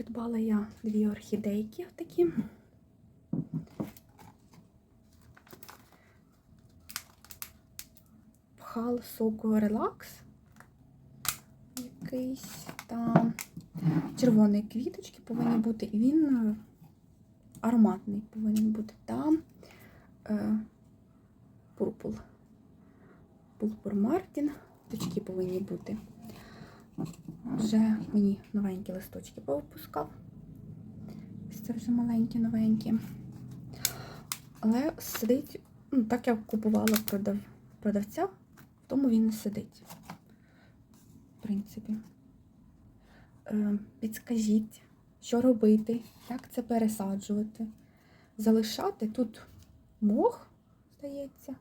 Придбала я дві орхідейки такі. Пхал соку релакс. Якийсь там червоні квіточки повинні бути. І він е, ароматний повинен бути. Там е, пурпул. Пурпур Мартін. Точки повинні бути. Вже мені новенькі листочки повипускав. Ось це вже маленькі, новенькі. Але сидить, ну, так як купувала продав, продавця, тому він не сидить. В принципі. Е, підскажіть, що робити, як це пересаджувати. Залишати тут мох, здається,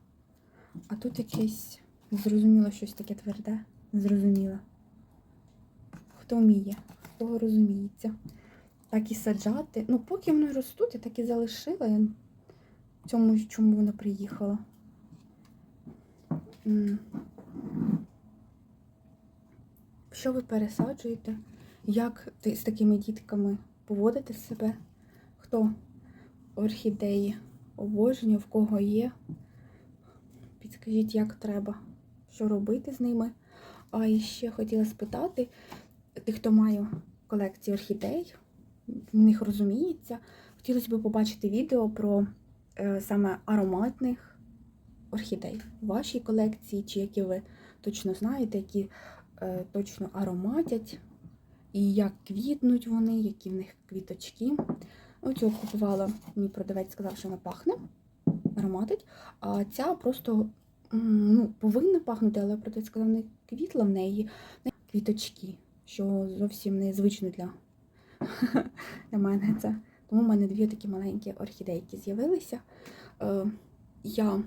а тут якесь зрозуміло щось таке тверде. Зрозуміло. Хто вміє, хто розуміється. Так і саджати. Ну, поки вони ростуть, я так і залишила. Я в цьому, чому воно приїхало. М. Що ви пересаджуєте? Як ти з такими дітками поводите себе? Хто орхідеї обожнює, в кого є? Підскажіть, як треба, що робити з ними. А і ще хотіла спитати, тих, хто має колекцію орхідей, в них розуміється. Хотілося б побачити відео про е, саме ароматних орхідей в вашій колекції, чи які ви точно знаєте, які е, точно ароматять, і як квітнуть вони, які в них квіточки. Оцю купувала, мені продавець сказав, що вона пахне, ароматить, а ця просто ну, повинна пахнути, але продавець сказав, не квітла в неї квіточки, що зовсім незвично для, для мене це. Тому в мене дві такі маленькі орхідейки з'явилися. Е, я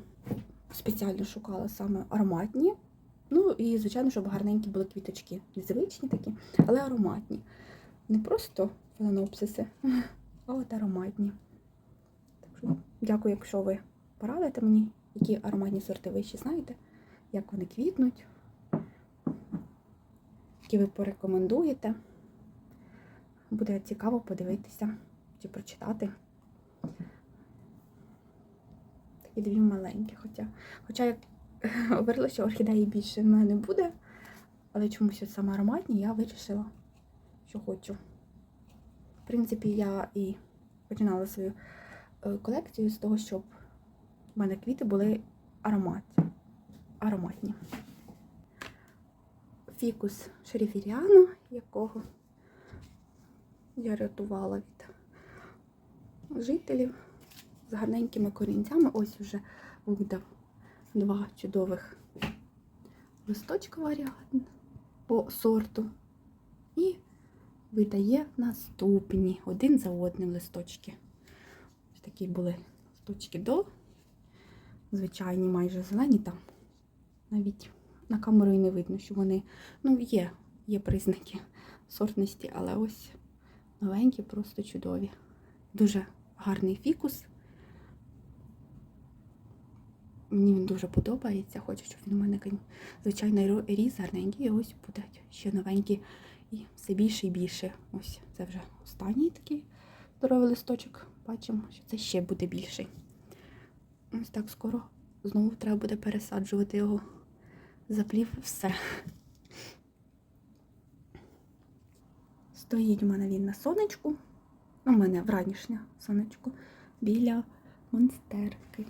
спеціально шукала саме ароматні. Ну і, звичайно, щоб гарненькі були квіточки. Незвичні такі, але ароматні. Не просто фаленопсиси, а от ароматні. Так що, дякую, якщо ви порадите мені, які ароматні сорти ви ще знаєте, як вони квітнуть, які ви порекомендуєте. Буде цікаво подивитися чи прочитати. Такі дві маленькі. Хоча, хоча як говорила, що орхідеї більше в мене не буде, але чомусь саме ароматні я вирішила, що хочу. В принципі, я і починала свою е, колекцію з того, щоб в мене квіти були аромат, ароматні. Фікус шерифіріану, якого я рятувала від жителів з гарненькими корінцями. Ось вже видав два чудових листочка варіант по сорту. І видає наступні один за одним листочки. Ось такі були листочки до. Звичайні, майже зелені там. Навіть на камеру і не видно, що вони, ну, є, є признаки сортності, але ось новенькі, просто чудові. Дуже гарний фікус. Мені він дуже подобається. Хочу, щоб він у мене, звичайно, ріс гарненький. І ось буде ще новенький і все більше і більше. Ось це вже останній такий здоровий листочок. Бачимо, що це ще буде більший. Ось так скоро знову треба буде пересаджувати його. Заплів все. Стоїть у мене він на сонечку. У мене вранішнє сонечко біля монстерки.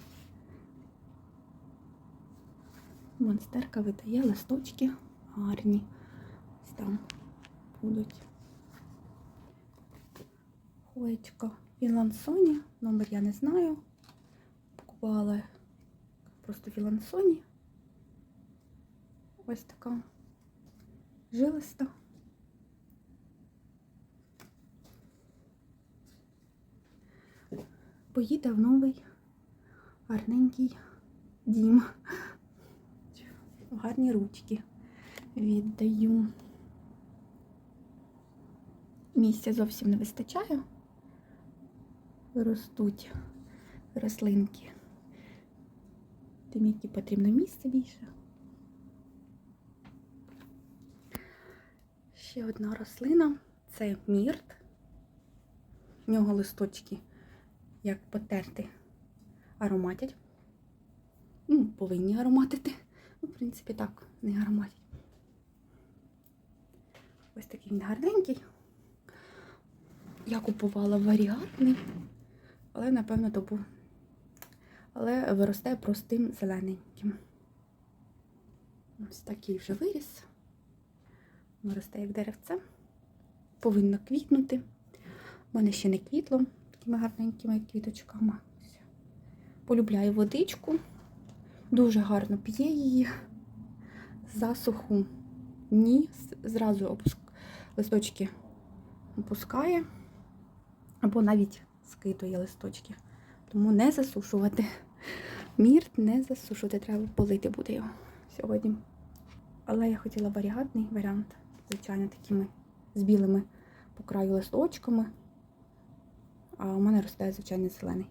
Монстерка видає листочки гарні. Там будуть. Хоєчка Філансоні. Номер я не знаю. Купувала просто Філансоні. Ось така жилиста. Поїде в новий гарненький дім. Гарні ручки віддаю. Місця зовсім не вистачає. Ростуть рослинки. Тим, які потрібно місце більше. Ще одна рослина це мірт. В нього листочки, як потерти, ароматять. Ну, повинні ароматити. Ну, в принципі, так, не ароматять. Ось такий він гарненький. Я купувала варіантний, але, напевно, то був. Але виросте простим зелененьким. Ось такий вже виріс. Виросте як деревце. Повинно квітнути. У мене ще не квітло такими гарненькими квіточками. Полюбляю водичку. Дуже гарно п'є її. Засуху ні. Зразу опуск... листочки опускає. Або навіть скидує листочки. Тому не засушувати. Мірт не засушувати. Треба полити буде його сьогодні. Але я хотіла варіантний варіант, звичайно, такими з білими по краю листочками. А у мене росте звичайний зелений.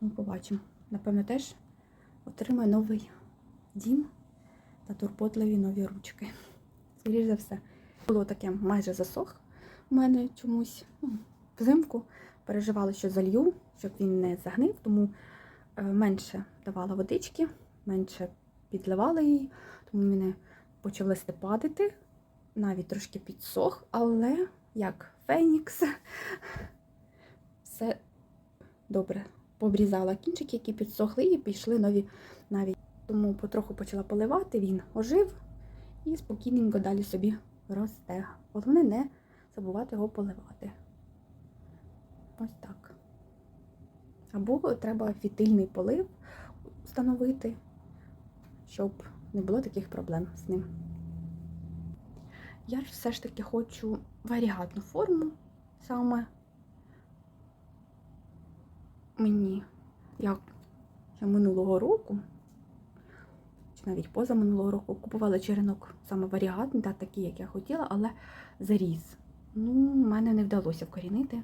Ну, побачимо. Напевно, теж отримаю новий дім та турботливі нові ручки. Скоріше за все. Було таке майже засох у мене чомусь. Ну, взимку переживала, що залью, щоб він не загнив, тому е, менше давала водички, менше підливала її, тому мене почав листи падати, навіть трошки підсох, але як Фенікс, все добре. Пообрізала кінчики, які підсохли, і пішли нові навіть. Тому потроху почала поливати, він ожив і спокійненько далі собі росте. Головне не забувати його поливати. Ось так. Або треба фітильний полив встановити, щоб не було таких проблем з ним. Я ж все ж таки хочу варіатну форму саме мені, як я минулого року, чи навіть поза минулого року, купувала черенок саме варіатний, та такий, як я хотіла, але заріс. Ну, мене не вдалося вкорінити.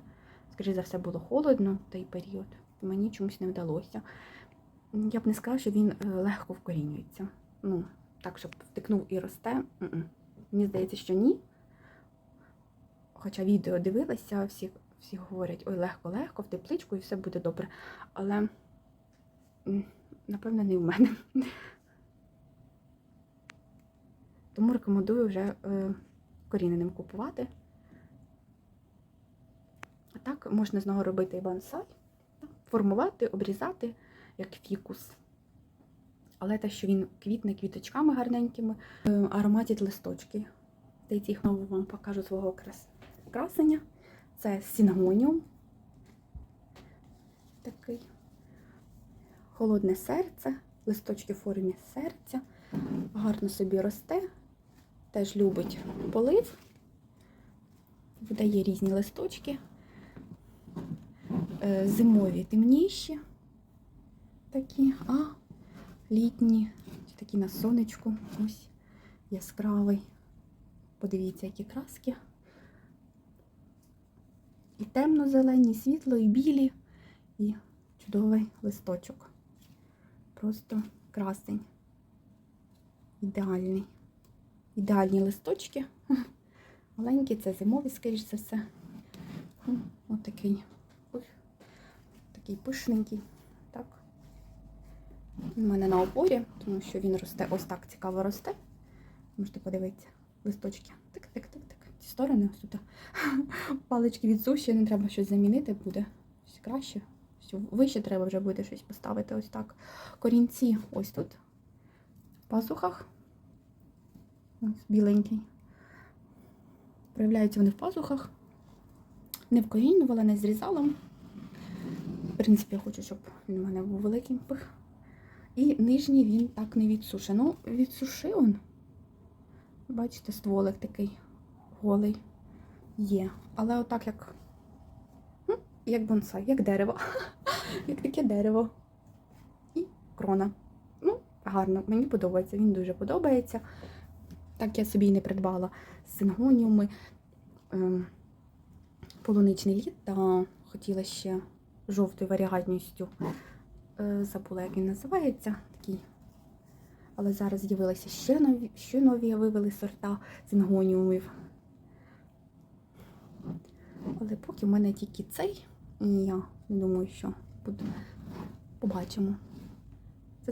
Скоріше за все, було холодно в той період. Мені чомусь не вдалося. Я б не сказала, що він е, легко вкорінюється. Ну, так, щоб втикнув і росте. М-м. Мені здається, що ні. Хоча відео дивилася, всі, всі говорять, ой, легко-легко, в тепличку і все буде добре. Але, напевно, не в мене. Тому рекомендую вже е, коріненим купувати. А так можна знову робити і бонсай, формувати, обрізати, як фікус. Але те, що він квітне квіточками гарненькими, е, ароматять листочки. Дайте їх знову вам покажу свого крас... красення. Це сінгоніум. Такий холодне серце, листочки в формі серця. Гарно собі росте. Теж любить полив. Видає різні листочки. Е, Зимові темніші такі, а літні, такі на сонечку, ось яскравий. Подивіться, які краски. І темно-зелені, світло, і білі, і чудовий листочок. Просто красень. Ідеальний. Ідеальні листочки. Маленькі, це зимові, скоріш за все. Ось такий. Такий пишненький. У мене на опорі, тому що він росте ось так цікаво росте. Можете подивитися, листочки. Тик-тик-тик-тик. Ці сторони ось тут. Палички від суші, не треба щось замінити буде. Щось краще. Вище треба вже буде щось поставити ось так. Корінці ось тут. В пазухах. Ось біленький. Проявляються вони в пазухах. Не вкорінювала, не зрізала. В принципі, я хочу, щоб він у мене був великий пих. І нижній він так не відсушив. Ну, відсушив он. Бачите, стволик такий голий є. Але отак як. Ну, як бонсай, як дерево. як таке дерево. І крона. Ну, гарно, мені подобається, він дуже подобається. Так я собі і не придбала сингоніуми, ем, полуничний лід та хотіла ще жовтою варіагатністю. Е, забула, як він називається. Такий. Але зараз з'явилися ще нові, ще нові вивели сорта сингоніумів. Але поки в мене тільки цей, і я думаю, що буде. Побачимо.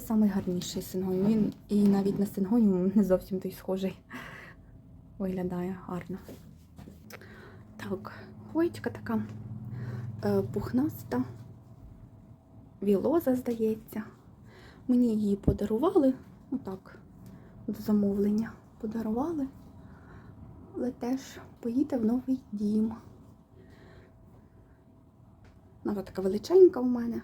Це найгарніший сингоніум. Він і навіть на сингоніум не зовсім той схожий. Виглядає гарно. Так, хвоєчка така е, пухнаста. Вілоза, здається. Мені її подарували, ну так, до замовлення подарували. Але теж поїде в новий дім. Вона така величенька у мене.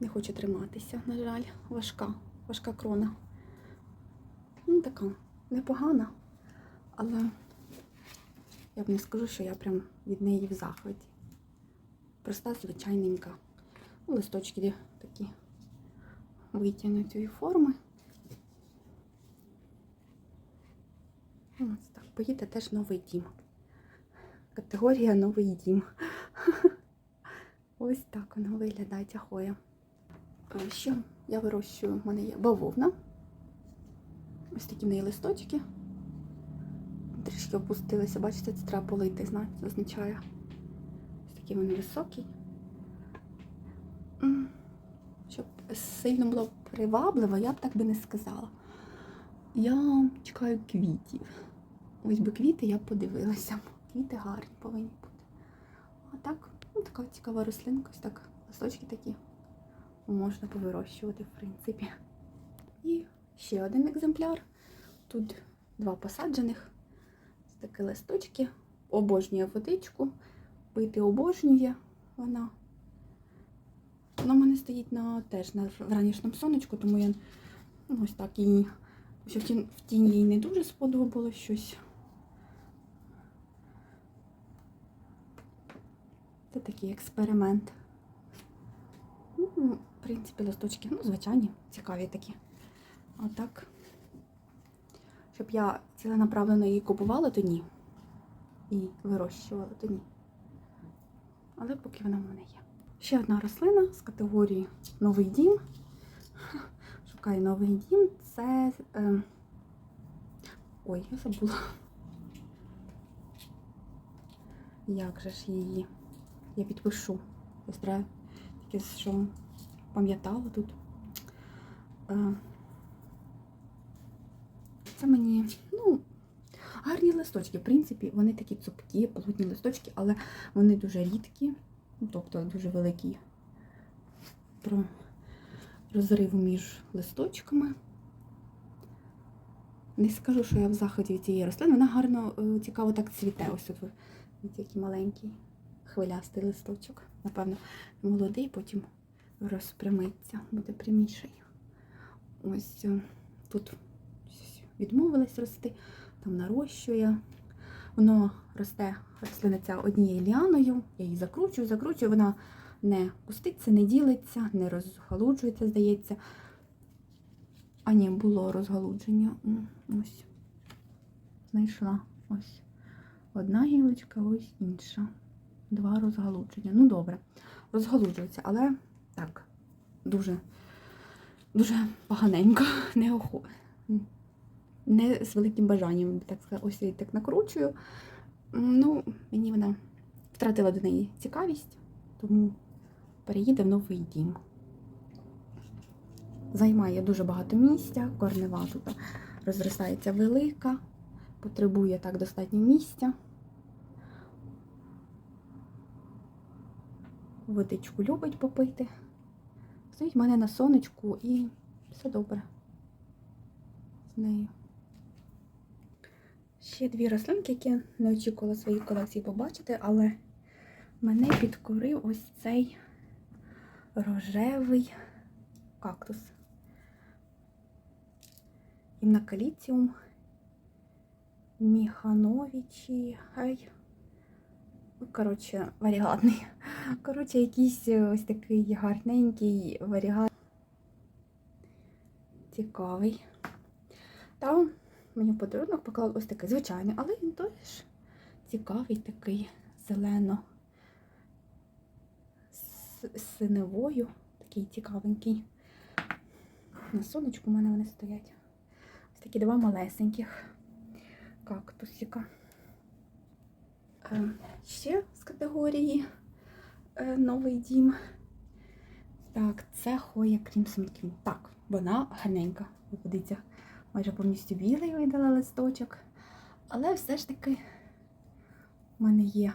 Не хоче триматися, на жаль, важка, важка крона. Ну, така непогана, але я б не скажу, що я прям від неї в захваті. Проста, звичайненька. Ну, Листочки такі витягнутої форми. Ось так, поїде теж новий дім. Категорія новий дім. Ось так воно виглядає ця хоя. Е, Ще я вирощую, в мене є бавовна. Ось такі в неї листочки. Трішки опустилися, бачите, це треба полити, означає. Такий вони високий. Щоб сильно було привабливо, я б так би не сказала. Я чекаю квітів. Ось би квіти я подивилася. Квіти гарні повинні бути. А так, ну така цікава рослинка, ось так, листочки такі можна повирощувати, в принципі. І ще один екземпляр. Тут два посаджених. Такі листочки. Обожнює водичку. Пити обожнює вона. Вона в мене стоїть на теж на вранішньому сонечку, тому я ну, ось так її. Що в тіні, в тіні їй не дуже сподобалось щось. Це такий експеримент. Ну, в принципі, листочки, ну, звичайні, цікаві такі. А так, щоб я ціленаправленно її купувала, то ні. І вирощувала, то ні. Але поки вона в мене є. Ще одна рослина з категорії Новий дім. Шукаю новий дім. Це. Е... Ой, я забула. Як же ж її? Я підпишу. Треба таке, що пам'ятала тут. Е, Це мені, ну, гарні листочки. В принципі, вони такі цупкі, полотні листочки, але вони дуже рідкі, ну, тобто дуже великі про розрив між листочками. Не скажу, що я в заході від цієї рослини. Вона гарно, е, цікаво так цвіте. Ось тут який маленький хвилястий листочок. Напевно, молодий, потім розпрямиться, буде пряміший. Ось е, тут відмовилась рости, там нарощує. Воно росте рослина ця однією ліаною, я її закручую, закручую, вона не пуститься, не ділиться, не розгалуджується, здається. А ні, було розгалудження. Ось. Знайшла ось одна гілочка, ось інша. Два розгалудження. Ну, добре, розгалуджується, але так, дуже, дуже поганенько, не охо. Не з великим бажанням, так сказати, ось я так накручую. Ну, мені вона втратила до неї цікавість, тому переїде в новий дім. Займає дуже багато місця, корнева тут розростається велика, потребує так достатньо місця. Водичку любить попити. Стоїть в мене на сонечку і все добре з нею. Ще дві рослинки, які не очікувала своїй колекції побачити, але мене підкорив ось цей рожевий кактус. Імнакаліціум Міхановичі. Хай. Ну, Коротше, варігатний. Коротше, якийсь ось такий гарненький варігат. Цікавий. Та мені в подарунок поклали ось такий звичайний, але він теж цікавий такий зелено з синевою. Такий цікавенький. На сонечку у мене вони стоять. Ось такі два малесеньких кактусика. е, ще з категорії е, Новий дім. Так, це Хоя Crimson Queen. Так, вона гарненька. Ви Подивіться, майже повністю білий видала листочок. Але все ж таки в мене є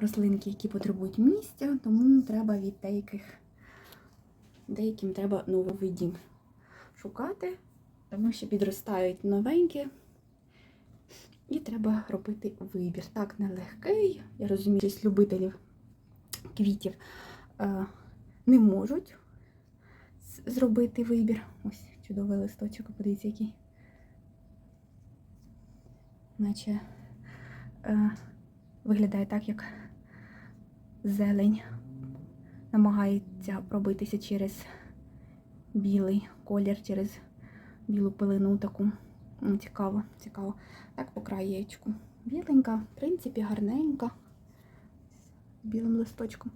рослинки, які потребують місця, тому треба від деяких, деяким треба новий дім шукати, тому що підростають новенькі. І треба робити вибір. Так, нелегкий. Я розумію, що любителів квітів е, не можуть зробити вибір. Ось чудовий листочок, подивіться, який. Наче е, виглядає так, як зелень намагається пробитися через білий колір, через білу пилину таку. Цікаво, цікаво. Так по краєчку. Біленька, в принципі, гарненька. Білим листочком.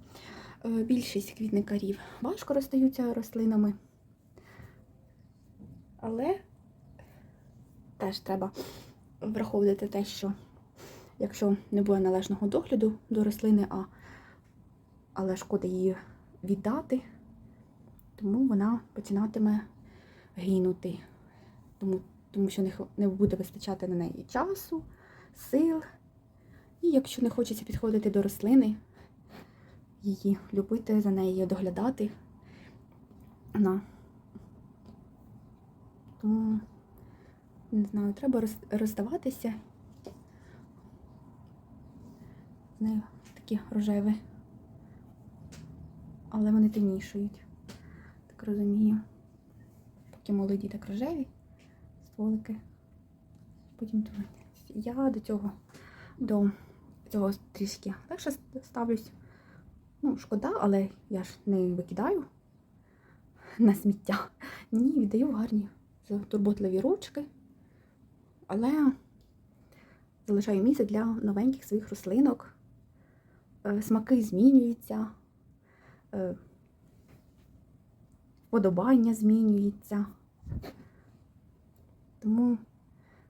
Е, Більшість квітникарів важко розстаються рослинами. Але теж треба враховувати те, що якщо не буде належного догляду до рослини, а, але шкода її віддати, тому вона починатиме гинути. Тому, тому що не, буде вистачати на неї часу, сил. І якщо не хочеться підходити до рослини, її любити за нею, доглядати. Вона. Тому, не знаю, треба роз- роздаватися. Нею такі рожеві. Але вони темнішують. Так розумію. Поки молоді, так рожеві стволики. Потім темні. Я до цього, до цього трішки легше ставлюсь. Ну, шкода, але я ж не викидаю на сміття. Ні, віддаю в гарні турботливі ручки. Але залишаю місце для новеньких своїх рослинок. Е, Смаки змінюються, е, вподобання змінюється. Тому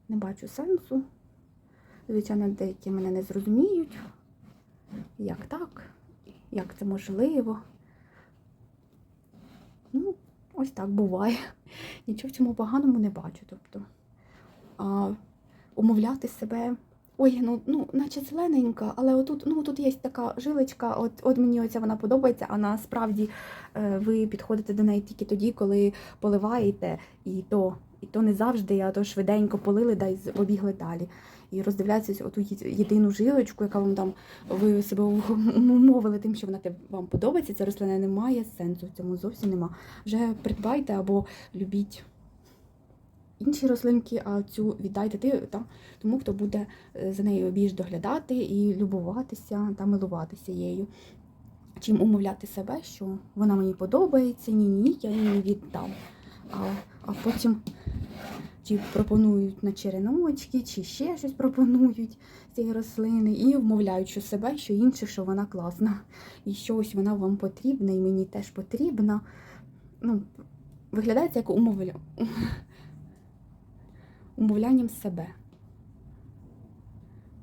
не бачу сенсу. Звичайно, деякі мене не зрозуміють. Як так? Як це можливо? Ну, ось так буває. Нічого в цьому поганому не бачу. Тобто, а, умовляти себе. Ой, ну, ну, наче зелененька, але отут, ну, тут є така жилочка, от, от мені оця вона подобається, а насправді е, ви підходите до неї тільки тоді, коли поливаєте, і то, і то не завжди, а то швиденько полили да з- побігли далі. І роздивлятися оту єдину жилочку, яка вам там ви себе умовили тим, що вона вам подобається, ця рослина немає сенсу в цьому зовсім нема. Вже придбайте або любіть інші рослинки, а цю віддайте ти, та, тому, хто буде е, за нею більш доглядати і любуватися та милуватися її. Чим умовляти себе, що вона мені подобається, ні, ні, я її не віддам. А, а потім чи пропонують на череночки, чи ще щось пропонують цієї рослини, і вмовляють що себе, що інших, що вона класна. І що ось вона вам потрібна, і мені теж потрібна. Ну, виглядає це як умовля... умовлянням себе.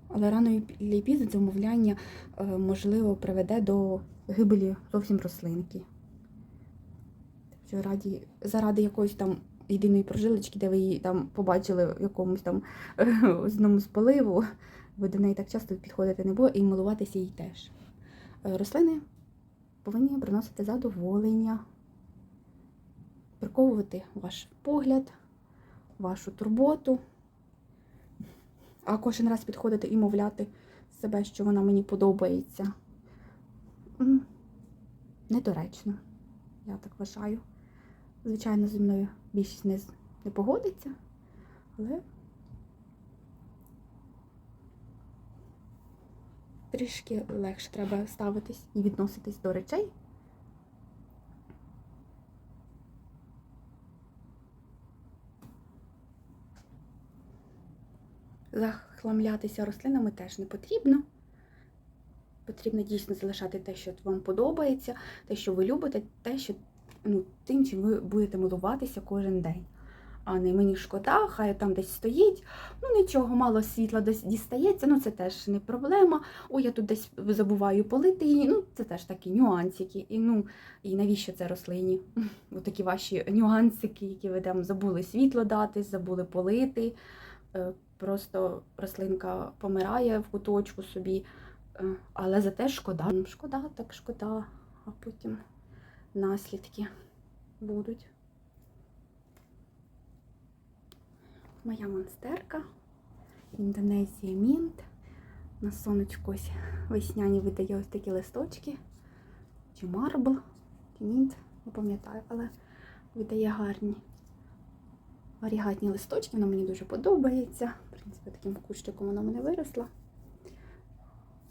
Але рано і пізно це умовляння, е, можливо, приведе до гибелі зовсім рослинки. Що раді, заради якоїсь там єдиної прожилочки, де ви її там побачили в якомусь там одному з поливу, ви до неї так часто підходити не було і милуватися їй теж. Е, Рослини повинні приносити задоволення, приковувати ваш погляд, вашу турботу, а кожен раз підходити і мовляти себе, що вона мені подобається. Недоречно, я так вважаю. Звичайно, зі мною більшість не, не погодиться, але трішки легше треба ставитись і відноситись до речей. Захламлятися рослинами теж не потрібно. Потрібно дійсно залишати те, що вам подобається, те, що ви любите, те, що ну, тим, чим ви будете милуватися кожен день. а не мені шкода, хай там десь стоїть. Ну нічого, мало світла дістається, ну це теж не проблема. Ой, я тут десь забуваю полити її. Ну, це теж такі нюансики. І ну, і навіщо це рослині? Такі ваші нюансики, які ви там забули світло дати, забули полити. Е, Просто рослинка помирає в куточку собі, Е, але зате шкода. Шкода, так шкода, а потім наслідки будуть. Моя монстерка, Індонезія Мінт. На сонечку ось весняні видає ось такі листочки. Чи марбл, чи мінт, не пам'ятаю, але видає гарні варігатні листочки. Вона мені дуже подобається. В принципі, таким кущиком вона мене виросла.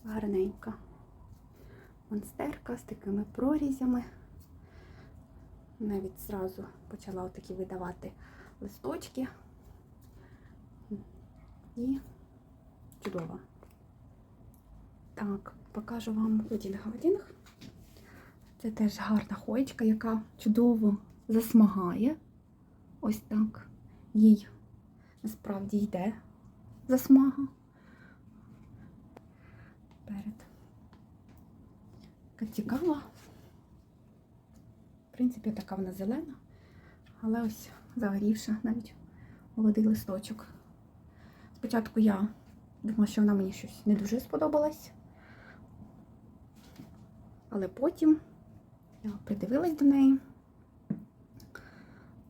Гарненька. Монстерка з такими прорізями. Навіть зразу почала отакі видавати листочки. І чудово. Так, покажу вам годінг-годінг. Це теж гарна хоєчка, яка чудово засмагає. Ось так. Їй насправді йде засмага. Перед. Цікава. В принципі, така вона зелена, але ось загорівша навіть молодий листочок. Спочатку я думала, що вона мені щось не дуже сподобалась. Але потім я придивилась до неї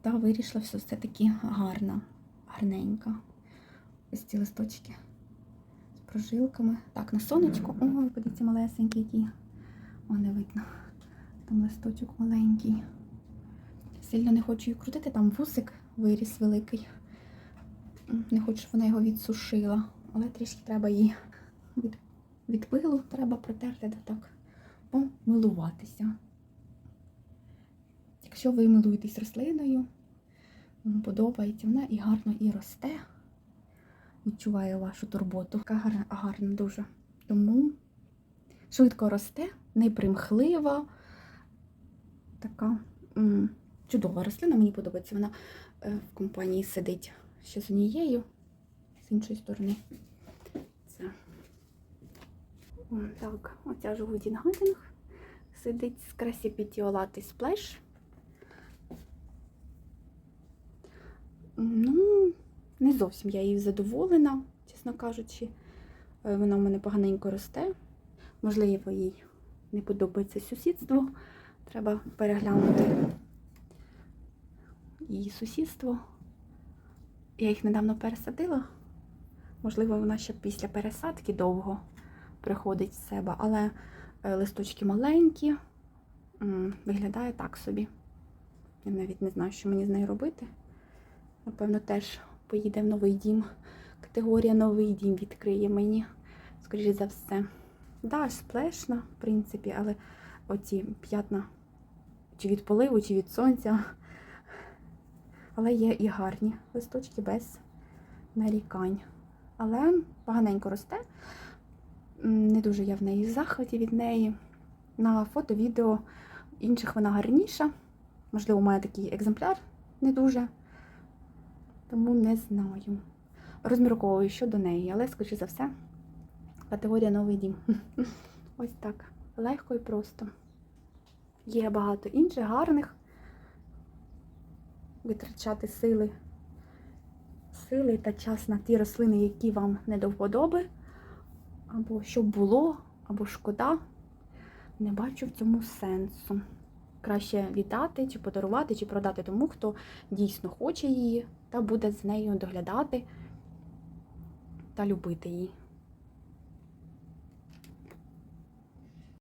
та вирішила, що все-таки гарна, гарненька. Ось ці листочки з прожилками. Так, на сонечку. Ой, подивіться, малесенькі які. О, не видно. Там листочок маленький. Сильно не хочу її крутити, там вусик виріс великий. Не хочу, щоб вона його відсушила, але трішки треба її від, від пилу треба протерти та так помилуватися. Якщо ви милуєтесь рослиною, вам подобається вона і гарно і росте, відчуває вашу турботу. Така гарна, гарна дуже. Тому швидко росте, непримхлива, така чудова рослина, мені подобається. Вона е, в компанії сидить ще з однією, з іншої сторони. Це. О, так, оця ж Гудінгадінг сидить з красі Пітіолати Сплеш. Ну, не зовсім я її задоволена, чесно кажучи. Е, Вона в мене поганенько росте. Можливо, їй не подобається сусідство. Треба переглянути її сусідство. Я їх недавно пересадила. Можливо, вона ще після пересадки довго приходить в себе, але е, листочки маленькі, виглядає так собі. Я навіть не знаю, що мені з нею робити. Напевно, теж поїде в новий дім. Категорія новий дім відкриє мені, скоріше за все. Да, сплешна, в принципі, але оці п'ятна чи від поливу, чи від сонця. Але є і гарні листочки без нарікань. Але поганенько росте. Не дуже я в неї в захваті від неї. На фото, відео інших вона гарніша. Можливо, має такий екземпляр не дуже. Тому не знаю. Розмірковую щодо неї, але, скоріше за все, категорія новий дім. Ось так. Легко і просто. Є багато інших гарних. Витрачати сили, сили та час на ті рослини, які вам не до вподоби, або щоб було, або шкода. Не бачу в цьому сенсу. Краще віддати, чи подарувати, чи продати тому, хто дійсно хоче її та буде з нею доглядати та любити її.